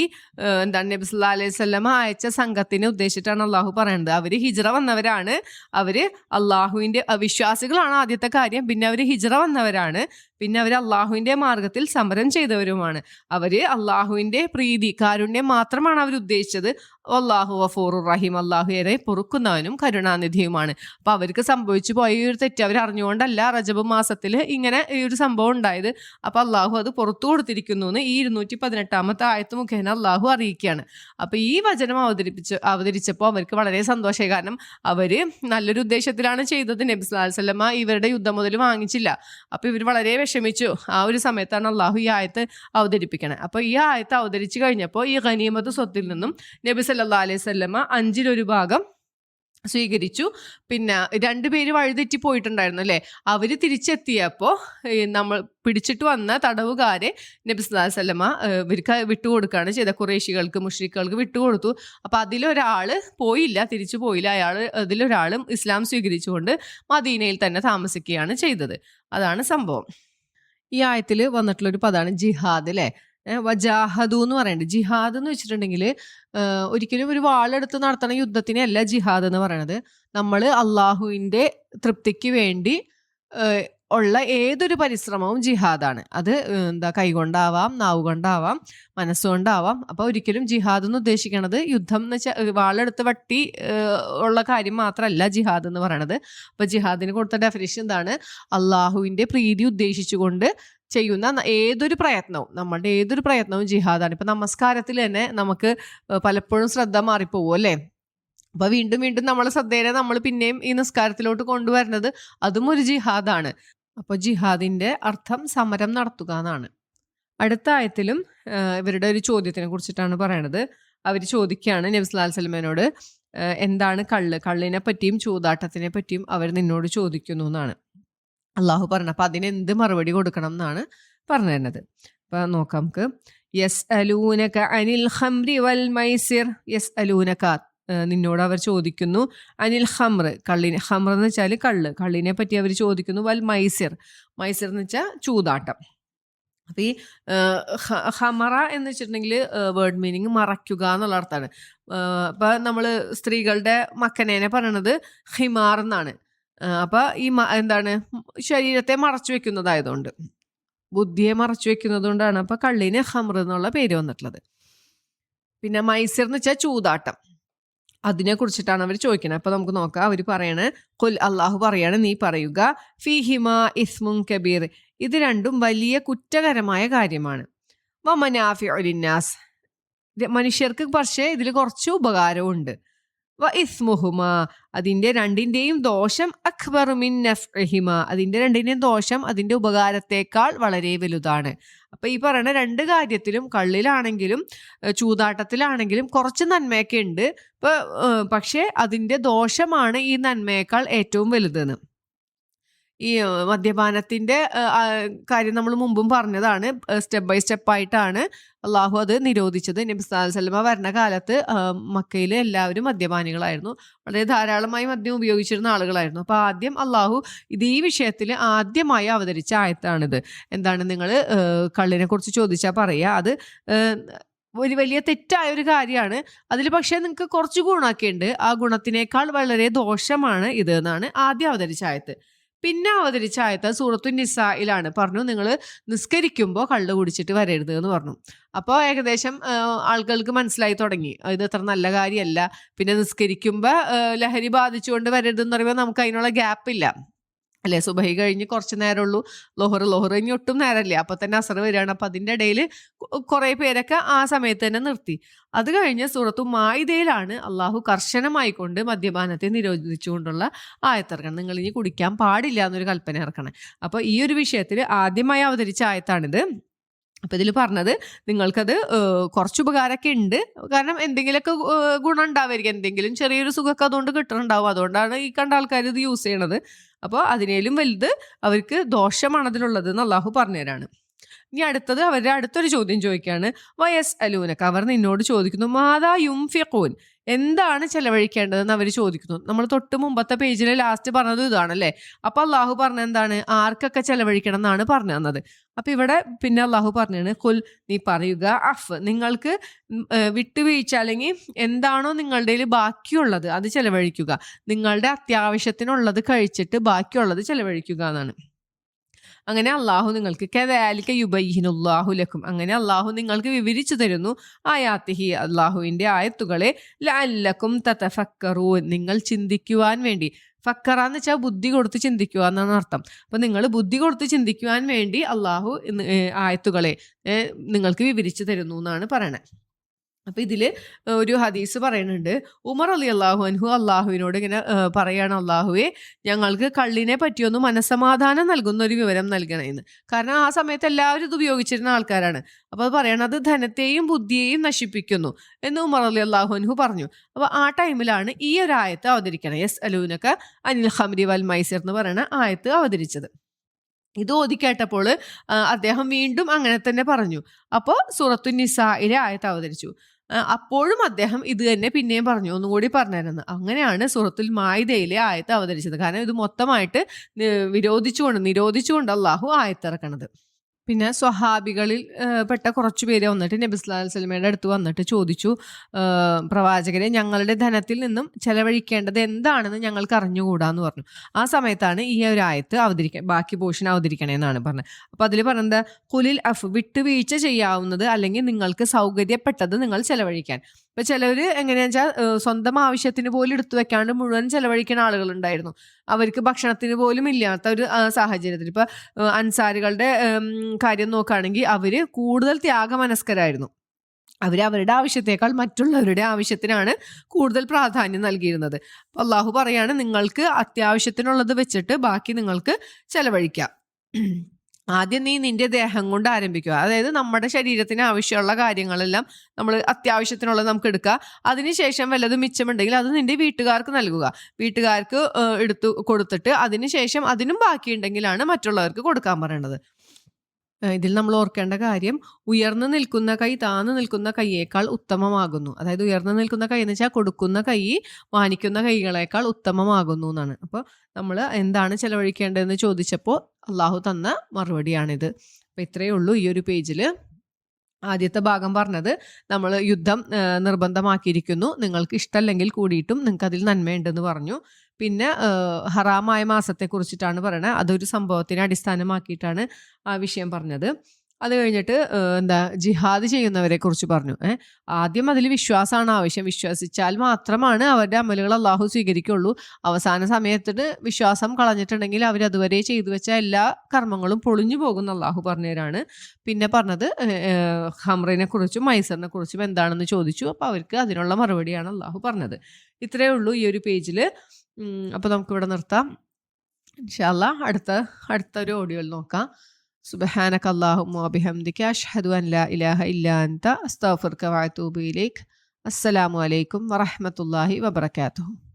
എന്താണ് നബി സല്ലാ അലൈഹി സ്വലമ അയച്ച സംഘത്തിനെ ഉദ്ദേശിച്ചിട്ടാണ് അള്ളാഹു പറയുന്നത് അവർ ഹിജറ വന്നവരാണ്. അവർ അള്ളാഹുവിന്റെ വിശ്വാസികളാണ് ആദ്യത്തെ കാര്യം. പിന്നെ അവർ ഹിജറ വന്നവരാണ്. പിന്നെ അവർ അള്ളാഹുവിന്റെ മാർഗത്തിൽ സമരം ചെയ്തവരുമാണ്. അവർ അള്ളാഹുവിന്റെ പ്രീതി കാരുണ്യം മാത്രമാണ് അവർ ഉദ്ദേശിച്ചത്. അള്ളാഹു വഫൂറു റഹീം. അള്ളാഹു ഏറെ പൊറുക്കുന്നവനും കരുണാനിധിയുമാണ്. അപ്പോൾ അവർക്ക് സംഭവിച്ചു പോയ ഈ ഒരു തെറ്റ് അവർ അറിഞ്ഞുകൊണ്ടല്ല റജബ് മാസത്തിൽ ഇങ്ങനെ ഈ ഒരു സംഭവം ഉണ്ടായത്. അപ്പോൾ അള്ളാഹു അത് പുറത്തു കൊടുത്തിരിക്കുന്നു എന്ന് ഈ ഇരുന്നൂറ്റി പതിനെട്ടാമത്തെ ആയത്ത് മുഖേന അള്ളാഹു അറിയിക്കുകയാണ്. അപ്പോൾ ഈ വചനം അവതരിപ്പിച്ച് അവതരിച്ചപ്പോൾ അവർക്ക് വളരെ സന്തോഷമായി. കാരണം അവർ നല്ലൊരു ഉദ്ദേശത്തിലാണ് ചെയ്തത്. നബി സ്വലാസ്ലമ ഇവരുടെ യുദ്ധം മുതൽ വാങ്ങിച്ചില്ല. അപ്പോൾ ഇവർ വളരെ വിഷമിച്ചു. ആ ഒരു സമയത്താണ് അള്ളാഹു ഈ ആയത്ത് അവതരിപ്പിക്കണേ. അപ്പോൾ ഈ ആയത്ത് അവതരിച്ചു കഴിഞ്ഞപ്പോൾ ഈ ഖനീമത്ത് സ്വത്തിൽ നിന്നും നബി സല്ലാ അലൈഹി സ്വല്ലമ്മ അഞ്ചിലൊരു ഭാഗം സ്വീകരിച്ചു. പിന്നെ രണ്ടുപേര് വഴുതെറ്റി പോയിട്ടുണ്ടായിരുന്നു അല്ലേ? അവർ തിരിച്ചെത്തിയപ്പോൾ നമ്മൾ പിടിച്ചിട്ട് വന്ന തടവുകാരെ നബി സ്വല്ലമ്മ ഇവർക്ക് വിട്ടുകൊടുക്കുകയാണ് ചെയ്ത കുറേശികൾക്ക് മുഷ്രിഖുകൾക്ക് വിട്ടുകൊടുത്തു അപ്പോൾ അതിലൊരാൾ പോയില്ല തിരിച്ചു പോയില്ല. അയാൾ അതിലൊരാളും ഇസ്ലാം സ്വീകരിച്ചുകൊണ്ട് മദീനയിൽ തന്നെ താമസിക്കുകയാണ് ചെയ്തത്. അതാണ് സംഭവം. ഈ ആയത്തിൽ വന്നിട്ടുള്ളൊരു പദമാണ് ജിഹാദ് അല്ലേ? വജാഹദു എന്ന് പറയുന്നത് ജിഹാദ് എന്ന് വെച്ചിട്ടുണ്ടെങ്കിൽ ഒരിക്കലും ഒരു വാളെടുത്ത് നടത്തുന്ന യുദ്ധത്തിനെ അല്ല ജിഹാദ് എന്ന് പറയുന്നത് നമ്മൾ അള്ളാഹുവിന്റെ തൃപ്തിക്ക് വേണ്ടി ഉള്ള ഏതൊരു പരിശ്രമവും ജിഹാദാണ്. അത് എന്താ കൈകൊണ്ടാവാം നാവ് കൊണ്ടാവാം മനസ്സുകൊണ്ടാവാം. അപ്പോൾ ഒരിക്കലും ജിഹാദ് എന്ന് ഉദ്ദേശിക്കണത് യുദ്ധം എന്ന് വെച്ചാൽ വാളെടുത്ത് വട്ടി ഉള്ള കാര്യം മാത്രമല്ല ജിഹാദ് എന്ന് പറയണത്. അപ്പോൾ ജിഹാദിന് കൊടുത്ത ഡെഫിനേഷൻ എന്താണ് അള്ളാഹുവിന്റെ പ്രീതി ഉദ്ദേശിച്ചുകൊണ്ട് ചെയ്യുന്ന ഏതൊരു പ്രയത്നവും നമ്മളുടെ ഏതൊരു പ്രയത്നവും ജിഹാദാണ്. ഇപ്പം നമസ്കാരത്തിൽ തന്നെ നമുക്ക് പലപ്പോഴും ശ്രദ്ധ മാറിപ്പോവും അല്ലേ? അപ്പോൾ വീണ്ടും വീണ്ടും നമ്മളെ ശ്രദ്ധേനെ നമ്മൾ പിന്നെയും ഈ നിസ്കാരത്തിലോട്ട് കൊണ്ടുവരുന്നത് അതും ഒരു ജിഹാദാണ്. അപ്പോൾ ജിഹാദിന്റെ അർത്ഥം സമരം നടത്തുക എന്നാണ്. അടുത്ത ആയത്തിലും ഇവരുടെ ഒരു ചോദ്യത്തിനെ കുറിച്ചിട്ടാണ് പറയണത്. അവർ ചോദിക്കുകയാണ് നബ്സ്ലാൽ സൽമാനോട് എന്താണ് കള്ള്? കള്ളിനെ പറ്റിയും ചൂതാട്ടത്തിനെ പറ്റിയും അവർ നിന്നോട് ചോദിക്കുന്നു എന്നാണ്. അള്ളാഹു പറഞ്ഞു. അപ്പം അതിനെന്ത് മറുപടി കൊടുക്കണം എന്നാണ് പറഞ്ഞു തരുന്നത്. അപ്പം നോക്കാം നമുക്ക്. യെസ് അലൂനക അനിൽ ഹംറി വൽ മൈസിർ. യെസ് അലൂനക നിന്നോട് അവർ ചോദിക്കുന്നു അനിൽ ഹംർ കള്ളിനെ ഹംർ എന്ന് വെച്ചാൽ കള്ള്. കള്ളിനെ പറ്റി അവർ ചോദിക്കുന്നു വൽ മൈസിർ. മൈസിർ എന്ന് വെച്ചാൽ ചൂതാട്ടം. അപ്പം ഈ ഹമറ എന്ന് വെച്ചിട്ടുണ്ടെങ്കിൽ വേർഡ് മീനിങ് മറയ്ക്കുക എന്നുള്ള അർത്ഥമാണ്. അപ്പം നമ്മൾ സ്ത്രീകളുടെ മക്കനേനെ പറയണത് ഹിമാർ എന്നാണ്. അപ്പോൾ ഈ എന്താണ് ശരീരത്തെ മറച്ചു വെക്കുന്നതായതുകൊണ്ട്. ബുദ്ധിയെ മറച്ചു വെക്കുന്നത് കൊണ്ടാണ് അപ്പോൾ കള്ളിന് ഹമർ എന്നുള്ള പേര് വന്നിട്ടുള്ളത്. പിന്നെ മൈസർ എന്ന് വെച്ചാൽ ചൂതാട്ടം. അതിനെ കുറിച്ചിട്ടാണ് അവർ ചോദിക്കുന്നത് അപ്പൊ നമുക്ക് നോക്കാം. അവർ പറയാണ് കൊൽ അള്ളാഹു പറയാണ് നീ പറയുക ഫിഹിമ ഇസ്മുൻ കബീർ. ഇത് രണ്ടും വലിയ കുറ്റകരമായ കാര്യമാണ്. വമനാഫി ഒലിന്നാസ് മനുഷ്യർക്ക് പക്ഷേ ഇതിൽ കുറച്ച് ഉപകാരമുണ്ട് വ ഇസ്മുഹുമ അതിന്റെ രണ്ടിന്റെയും ദോഷം അക്ബർ മിൻ നഫ്ഹിമ അതിന്റെ രണ്ടിന്റെയും ദോഷം അതിന്റെ ഉപകാരത്തേക്കാൾ വളരെ വലുതാണ്. അപ്പം ഈ പറയുന്ന രണ്ട് കാര്യത്തിലും കള്ളിലാണെങ്കിലും ചൂതാട്ടത്തിലാണെങ്കിലും കുറച്ച് നന്മയൊക്കെ ഉണ്ട്. ഇപ്പം പക്ഷേ അതിന്റെ ദോഷമാണ് ഈ നന്മയേക്കാൾ ഏറ്റവും വലുതെന്ന്. ഈ മദ്യപാനത്തിന്റെ കാര്യം നമ്മൾ മുമ്പും പറഞ്ഞതാണ്. സ്റ്റെപ്പ് ബൈ സ്റ്റെപ്പ് ആയിട്ടാണ് അള്ളാഹു അത് നിരോധിച്ചത്. നബി സല്ലമ വരുന്ന കാലത്ത് മക്കയിൽ എല്ലാവരും മദ്യപാനികളായിരുന്നു. വളരെ ധാരാളമായി മദ്യം ഉപയോഗിച്ചിരുന്ന ആളുകളായിരുന്നു. അപ്പോൾ ആദ്യം അള്ളാഹു ഇത് ഈ വിഷയത്തിൽ ആദ്യമായി അവതരിച്ച ആയത്താണിത്. എന്താണ് നിങ്ങൾ കള്ളിനെ കുറിച്ച് ചോദിച്ചാൽ പറയുക അത് ഒരു വലിയ തെറ്റായ ഒരു കാര്യമാണ്. അതിൽ പക്ഷേ നിങ്ങൾക്ക് കുറച്ച് ഗുണമൊക്കെ ഉണ്ട്. ആ ഗുണത്തിനേക്കാൾ വളരെ ദോഷമാണ് ഇത് എന്നാണ് ആദ്യം അവതരിച്ച ആയത്ത്. പിന്നെ അവതരിച്ച ആയത്ത് സൂറത്തു നിസായിലാണ് പറഞ്ഞു നിങ്ങൾ നിസ്കരിക്കുമ്പോൾ കള്ള് കുടിച്ചിട്ട് വരരുത് എന്ന് പറഞ്ഞു. അപ്പോൾ ഏകദേശം ആളുകൾക്ക് മനസ്സിലായി തുടങ്ങി. ഇത് അത്ര നല്ല കാര്യമല്ല പിന്നെ നിസ്കരിക്കുമ്പോൾ ലഹരി ബാധിച്ചുകൊണ്ട് വരരുതെന്ന് പറയുമ്പോൾ നമുക്ക് അതിനുള്ള ഗ്യാപ്പില്ല. അല്ലെ? സുബഹി കഴിഞ്ഞ് കുറച്ച് നേരമുള്ളൂ. ലോഹർ ലോഹർ കഴിഞ്ഞ് ഒട്ടും നേരമല്ലേ. അപ്പൊ തന്നെ അസർ വരികയാണ്. അപ്പൊ അതിന്റെ ഇടയിൽ കുറേ പേരൊക്കെ ആ സമയത്ത് തന്നെ നിർത്തി. അത് കഴിഞ്ഞ് സൂറത്തു മായിതയിലാണ് അള്ളാഹു കർശനമായിക്കൊണ്ട് മദ്യപാനത്തെ നിരോധിച്ചുകൊണ്ടുള്ള ആയത്തിറക്കണം നിങ്ങൾ ഇനി കുടിക്കാൻ പാടില്ല എന്നൊരു കൽപ്പന ഇറക്കണം. അപ്പോൾ ഈ ഒരു വിഷയത്തിൽ ആദ്യമായി അവതരിച്ച ആയത്താണിത്. അപ്പം ഇതിൽ പറഞ്ഞത് നിങ്ങൾക്കത് കുറച്ച് ഉപകാരമൊക്കെ ഉണ്ട്. കാരണം എന്തെങ്കിലുമൊക്കെ ഗുണം ഉണ്ടാവുമായിരിക്കും. എന്തെങ്കിലും ചെറിയൊരു സുഖമൊക്കെ അതുകൊണ്ട് കിട്ടുന്നുണ്ടാവും. അതുകൊണ്ടാണ് ഈ കണ്ട ആൾക്കാർ ഇത് യൂസ് ചെയ്യണത്. അപ്പോൾ അതിനേലും വലുത് അവർക്ക് ദോഷമാണ് അതിലുള്ളത് എന്ന് അള്ളാഹു പറഞ്ഞുതരാണ്. ഇനി അടുത്തത് അവരുടെ അടുത്തൊരു ചോദ്യം ചോദിക്കുകയാണ് വയസ് അലൂനക്ക് അവർ നിന്നോട് ചോദിക്കുന്നു മാതാ യും ഫിഖൂൻ എന്താണ് ചെലവഴിക്കേണ്ടതെന്ന് അവർ ചോദിക്കുന്നു? നമ്മൾ തൊട്ട് മുമ്പത്തെ പേജിൽ ലാസ്റ്റ് പറഞ്ഞത് ഇതാണല്ലേ? അപ്പൊ അള്ളാഹു പറഞ്ഞ എന്താണ്? ആർക്കൊക്കെ ചെലവഴിക്കണം എന്നാണ് പറഞ്ഞു തന്നത് അപ്പൊ ഇവിടെ പിന്നെ അള്ളാഹു പറഞ്ഞാണ് കുൽ നീ പറയുക അഫ് നിങ്ങൾക്ക് വിട്ടുവീഴ്ച അല്ലെങ്കിൽ എന്താണോ നിങ്ങളുടെ ബാക്കിയുള്ളത് അത് ചെലവഴിക്കുക. നിങ്ങളുടെ അത്യാവശ്യത്തിനുള്ളത് കഴിച്ചിട്ട് ബാക്കിയുള്ളത് ചെലവഴിക്കുക എന്നാണ്. അങ്ങനെ അള്ളാഹു നിങ്ങൾക്ക് കെതാലിക്ക യുബൈഹിനുല്ലാഹു ലക്കും. അങ്ങനെ അള്ളാഹു നിങ്ങൾക്ക് വിവരിച്ചു തരുന്നു ആയാത്തിഹി അള്ളാഹുവിന്റെ ആയത്തുകളെ ലല്ലക്കും തതഫക്കറൂ നിങ്ങൾ ചിന്തിക്കുവാൻ വേണ്ടി. ഫക്കറ എന്ന് വെച്ചാൽ ബുദ്ധി കൊടുത്ത് ചിന്തിക്കുക എന്നാണ് അർത്ഥം. അപ്പം നിങ്ങൾ ബുദ്ധി കൊടുത്ത് ചിന്തിക്കുവാൻ വേണ്ടി അള്ളാഹു ആയത്തുകളെ നിങ്ങൾക്ക് വിവരിച്ചു തരുന്നു എന്നാണ് പറയണത് അപ്പൊ ഇതിൽ ഒരു ഹദീസ് പറയുന്നുണ്ട്. ഉമർ അലി അള്ളാഹു അൻഹു അള്ളാഹുവിനോട് ഇങ്ങനെ പറയാണ് അള്ളാഹുവെ ഞങ്ങൾക്ക് കള്ളിനെ പറ്റിയൊന്ന് മനസ്സമാധാനം നൽകുന്ന ഒരു വിവരം നൽകണമെന്ന് കാരണം ആ സമയത്ത് എല്ലാവരും ഇത് ഉപയോഗിച്ചിരുന്ന ആൾക്കാരാണ്. അപ്പൊ അത് പറയണത് ധനത്തെയും ബുദ്ധിയെയും നശിപ്പിക്കുന്നു എന്ന് ഉമർ അലി അള്ളാഹു അൻഹു പറഞ്ഞു. അപ്പോൾ ആ ടൈമിലാണ് ഈ ഒരു ആയത്ത് അവതരിക്കണം. എസ് അലൂനൊക്കെ അനിൽ ഹംരി വൽ മൈസർ എന്ന് പറയുന്ന ആയത്ത് അവതരിച്ചത്. ഇത് ഓതിക്കേട്ടപ്പോൾ അദ്ദേഹം വീണ്ടും അങ്ങനെ തന്നെ പറഞ്ഞു. അപ്പോൾ സൂറത്തു നിസായിലെ ആയത്ത് അവതരിച്ചു. അപ്പോഴും അദ്ദേഹം ഇത് തന്നെ പിന്നെയും പറഞ്ഞു ഒന്നുകൂടി പറഞ്ഞിരുന്നു. അങ്ങനെയാണ് സുഹൃത്തുൽ മായിദയിലെ ആയത്ത് അവതരിച്ചത്. കാരണം ഇത് മൊത്തമായിട്ട് വിരോധിച്ചുകൊണ്ട് നിരോധിച്ചുകൊണ്ട് അള്ളാഹു ആയത്തിറക്കണത്. പിന്നെ സ്വഹാബികളിൽ പെട്ട കുറച്ച് പേര് വന്നിട്ട് നബി സ്വലാഹു സ്വലമയുടെ അടുത്ത് വന്നിട്ട് ചോദിച്ചു പ്രവാചകരെ ഞങ്ങളുടെ ധനത്തിൽ നിന്നും ചെലവഴിക്കേണ്ടത് എന്താണെന്ന് ഞങ്ങൾക്ക് അറിഞ്ഞുകൂടാന്ന് പറഞ്ഞു. ആ സമയത്താണ് ഈ ഒരു ആയത്ത് അവതരിക്ക ബാക്കി പോർഷൻ അവതരിക്കണേന്നാണ് പറഞ്ഞത്. അപ്പോൾ അതിൽ പറഞ്ഞത് കുലിൽ അഫ് വിട്ടുവീഴ്ച ചെയ്യാവുന്നത് അല്ലെങ്കിൽ നിങ്ങൾക്ക് സൗകര്യപ്പെട്ടത് നിങ്ങൾ ചെലവഴിക്കാൻ. ഇപ്പൊ ചിലവർ എങ്ങനെയാ വെച്ചാൽ സ്വന്തം ആവശ്യത്തിന് പോലും എടുത്തു വെക്കാണ്ട് മുഴുവൻ ചെലവഴിക്കുന്ന ആളുകളുണ്ടായിരുന്നു. അവർക്ക് ഭക്ഷണത്തിന് പോലും ഇല്ലാത്ത ഒരു സാഹചര്യത്തിൽ. ഇപ്പൊ അൻസാരികളുടെ കാര്യം നോക്കുകയാണെങ്കിൽ അവർ കൂടുതൽ ത്യാഗമനസ്കരായിരുന്നു. അവർ അവരുടെ ആവശ്യത്തെക്കാൾ മറ്റുള്ളവരുടെ ആവശ്യത്തിനാണ് കൂടുതൽ പ്രാധാന്യം നൽകിയിരുന്നത്. അള്ളാഹു പറയാണ് നിങ്ങൾക്ക് അത്യാവശ്യത്തിനുള്ളത് വെച്ചിട്ട് ബാക്കി നിങ്ങൾക്ക് ചെലവഴിക്കാം. ആദ്യം നീ നിന്റെ ദേഹം കൊണ്ട് ആരംഭിക്കുക. അതായത് നമ്മുടെ ശരീരത്തിന് ആവശ്യമുള്ള കാര്യങ്ങളെല്ലാം നമ്മൾ അത്യാവശ്യത്തിനുള്ളത് നമുക്ക് എടുക്കുക. അതിനുശേഷം വല്ലതും മിച്ചമുണ്ടെങ്കിൽ അത് നിന്റെ വീട്ടുകാർക്ക് നൽകുക. വീട്ടുകാർക്ക് എടുത്തു കൊടുത്തിട്ട് അതിനുശേഷം അതിനും ബാക്കിയുണ്ടെങ്കിലാണ് മറ്റുള്ളവർക്ക് കൊടുക്കാൻ പറയേണ്ടത് ഇതിൽ നമ്മൾ ഓർക്കേണ്ട കാര്യം ഉയർന്നു നിൽക്കുന്ന കൈ താന്നു നിൽക്കുന്ന കൈയേക്കാൾ ഉത്തമമാകുന്നു. അതായത് ഉയർന്നു നിൽക്കുന്ന കൈ എന്ന് വെച്ചാൽ കൊടുക്കുന്ന കൈ വാനിക്കുന്ന കൈകളേക്കാൾ ഉത്തമമാകുന്നു എന്നാണ്. അപ്പോൾ നമ്മൾ എന്താണ് ചെലവഴിക്കേണ്ടതെന്ന് ചോദിച്ചപ്പോൾ അള്ളാഹു തന്ന മറുപടിയാണിത്. അപ്പോൾ ഇത്രയേ ഉള്ളൂ ഈ ഒരു പേജിൽ. ആദ്യത്തെ ഭാഗം പറഞ്ഞത് നമ്മൾ യുദ്ധം നിർബന്ധമാക്കിയിരിക്കുന്നു. നിങ്ങൾക്ക് ഇഷ്ടമല്ലെങ്കിൽ കൂടിയിട്ടും നിങ്ങൾക്ക് അതിൽ നന്മയുണ്ടെന്ന് പറഞ്ഞു. പിന്നെ ഹറാമായ മാസത്തെ കുറിച്ചിട്ടാണ് പറയണത് അതൊരു സംഭവത്തിനെ അടിസ്ഥാനമാക്കിയിട്ടാണ് ആ വിഷയം പറഞ്ഞത്. അത് കഴിഞ്ഞിട്ട് എന്താ ജിഹാദ് ചെയ്യുന്നവരെ കുറിച്ച് പറഞ്ഞു ആദ്യം അതിൽ വിശ്വാസമാണ് ആവശ്യം. വിശ്വസിച്ചാൽ മാത്രമാണ് അവരുടെ അമലുകൾ അള്ളാഹു സ്വീകരിക്കുള്ളൂ. അവസാന സമയത്തിന് വിശ്വാസം കളഞ്ഞിട്ടുണ്ടെങ്കിൽ അവർ അതുവരെ ചെയ്തു വെച്ച എല്ലാ കർമ്മങ്ങളും പൊളിഞ്ഞു പോകുന്ന അള്ളാഹു പറഞ്ഞവരാണ് പിന്നെ പറഞ്ഞത് ഹംറിനെ കുറിച്ചും മൈസറിനെ കുറിച്ചും എന്താണെന്ന് ചോദിച്ചു. അപ്പോൾ അവർക്ക് അതിനുള്ള മറുപടിയാണ് അള്ളാഹു പറഞ്ഞത്. ഇത്രയേ ഉള്ളൂ ഈ ഒരു പേജിൽ അപ്പോൾ നമുക്കിവിടെ നിർത്താം. ഇൻഷാല്ല അടുത്ത അടുത്ത ഒരു ഓഡിയോയിൽ നോക്കാം. സുബഹാനക അല്ലാഹുമ്മ ബിഹംദിക അഷ്ഹദു അൻ ലാ ഇലാഹ ഇല്ലാ അൻത അസ്തഗ്ഫിറുക വഅതൂബു ഇലൈക്. അസ്സലാമു അലൈക്കും വറഹ്മത്തുള്ളാഹി വബറകാതുഹു.